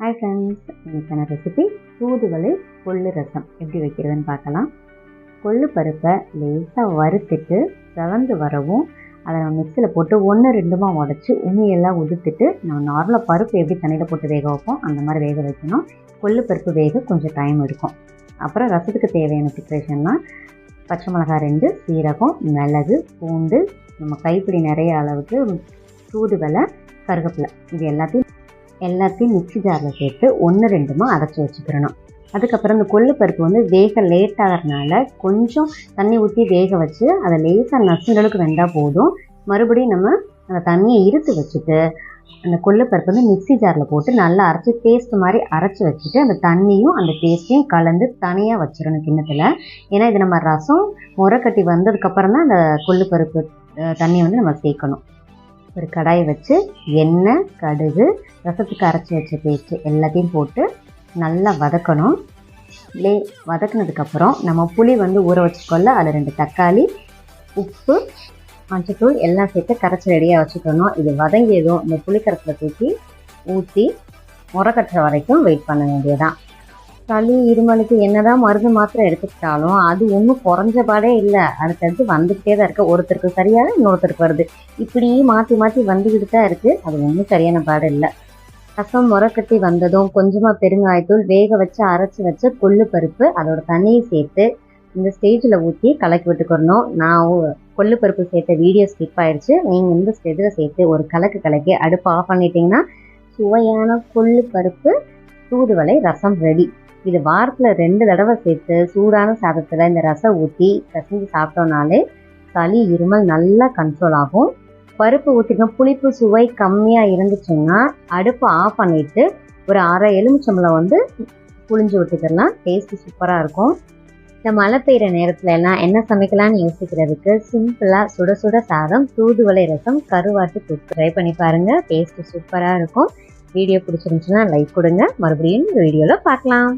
Hi friends இன்றைக்கான recipe தூதுவளை கொள்ளு ரசம். எப்படி வைக்கிறதுன்னு பார்க்கலாம். கொள்ளு பருப்பை லேசாக வறுத்துட்டு கலந்து வரவும் அதை நம்ம மிக்சியில் போட்டு ஒன்று ரெண்டுமா உடச்சி உமியெல்லாம் உதுத்துட்டு நம்ம நார்மலாக பருப்பு எப்படி தண்ணியில் போட்டு வேக வைப்போம் அந்த மாதிரி வேக வைக்கணும். கொள்ளு பருப்பு வேக கொஞ்சம் டைம் எடுக்கும். அப்புறம் ரசத்துக்கு தேவையான ப்ரிப்ரேஷன்லாம் பச்சை மிளகாய் ரெண்டு சீரகம் மிளகு பூண்டு நம்ம கைப்பிடி நிறைய அளவுக்கு தூதுவளை கருவேப்பிலை இது எல்லாத்தையும் எல்லாத்தையும் மிக்ஸி ஜாரில் சேர்த்து ஒன்று ரெண்டுமா அரைச்சி வச்சுக்கிறணும். அதுக்கப்புறம் இந்த கொள்ளு பருப்பு வந்து வேக லேட் ஆகிறதுனால கொஞ்சம் தண்ணி ஊற்றி வேக வச்சு அதை லேசாக நசுங்கிற வெந்தால் போதும். மறுபடியும் நம்ம அந்த தண்ணியை இருத்து வச்சுட்டு அந்த கொள்ளுப்பருப்பு வந்து மிக்ஸி ஜாரில் போட்டு நல்லா அரைச்சி பேஸ்ட் மாதிரி அரைச்சி வச்சுட்டு அந்த தண்ணியும் அந்த பேஸ்ட்டையும் கலந்து தனியாக வச்சிடணும் கிண்ணத்தில். ஏன்னா இது நம்ம ரசம் முறைக்கட்டி வந்ததுக்கப்புறம் தான் அந்த கொள்ளுப்பருப்பு தண்ணியை வந்து நம்ம சேர்க்கணும். ஒரு கடாயை வச்சு எண்ணெய் கடுகு ரசத்துக்கு அரைச்சி வச்ச பேஸ்ட்டு எல்லாத்தையும் போட்டு நல்லா வதக்கணும். லே வதக்குனதுக்கப்புறம் நம்ம புளி வந்து ஊற வச்சுக்கொள்ள அதில் ரெண்டு தக்காளி உப்பு மஞ்சத்தூள் எல்லாம் சேர்த்து கரைச்சி ரெடியாக வச்சுக்கணும். இது வதங்கியதும் இந்த புளிக்கரத்தில் தூக்கி ஊற்றி முறை கட்டுற வரைக்கும் வெயிட் பண்ண வேண்டியதான் சளி இருமலுக்கு என்னதான் மருந்து மாத்திரை எடுத்துக்கிட்டாலும் அது ஒன்றும் குறைஞ்சபாடே இல்லை. அடுத்தடுத்து வந்துக்கிட்டே தான் இருக்குது ஒருத்தருக்கு சரியாக இன்னொருத்தருக்கு வருது. இப்படியே மாற்றி மாற்றி வந்துக்கிட்டு தான் இருக்குது அது ஒன்றும் சரியான பாடு இல்லை. ரசம் முறக்கட்டி வந்ததும் கொஞ்சமாக பெருங்காயத்தூள் வேக வச்சு அரைச்சி வச்ச கொள்ளு பருப்பு அதோட தண்ணியை சேர்த்து இந்த ஸ்டேஜில் ஊற்றி கலக்கி விட்டுக்கிறணும். நான் கொள்ளு பருப்பு சேர்த்த வீடியோ ஸ்கிப் ஆயிடுச்சு நீங்கள் இந்த ஸ்டேஜில் சேர்த்து ஒரு கலக்கு கலக்கி அடுப்பு ஆஃப் பண்ணிட்டீங்கன்னா சுவையான கொள்ளு பருப்பு தூதுவளை ரசம் ரெடி இது வாரத்தில் ரெண்டு தடவை சேர்த்து சூடான சாதத்தில் இந்த ரசம் ஊற்றி பிசைஞ்சு சாப்பிட்டோம்னாலே சளி இருமல் நல்லா கண்ட்ரோல் ஆகும். பருப்பு ஊற்றிக்கணும் புளிப்பு சுவை கம்மியாக இருந்துச்சுன்னா அடுப்பை ஆஃப் பண்ணிட்டு ஒரு அரை எலுமிச்சம்பழம் வந்து புளிஞ்சு விட்டுக்கலாம் டேஸ்ட் சூப்பராக இருக்கும். இந்த மழை பெய்கிற நேரத்துல எல்லாம் என்ன சமைக்கலாம்னு யோசிக்கிறதுக்கு சிம்பிளாக சுட சுட சாதம் தூதுவளை ரசம் கருவாட்டு தொக்கு ட்ரை பண்ணி பாருங்கள் டேஸ்ட்டு சூப்பராக இருக்கும். வீடியோ பிடிச்சிருந்துச்சுன்னா லைக் கொடுங்க. மறுபடியும் இந்த வீடியோவில் பார்க்கலாம்.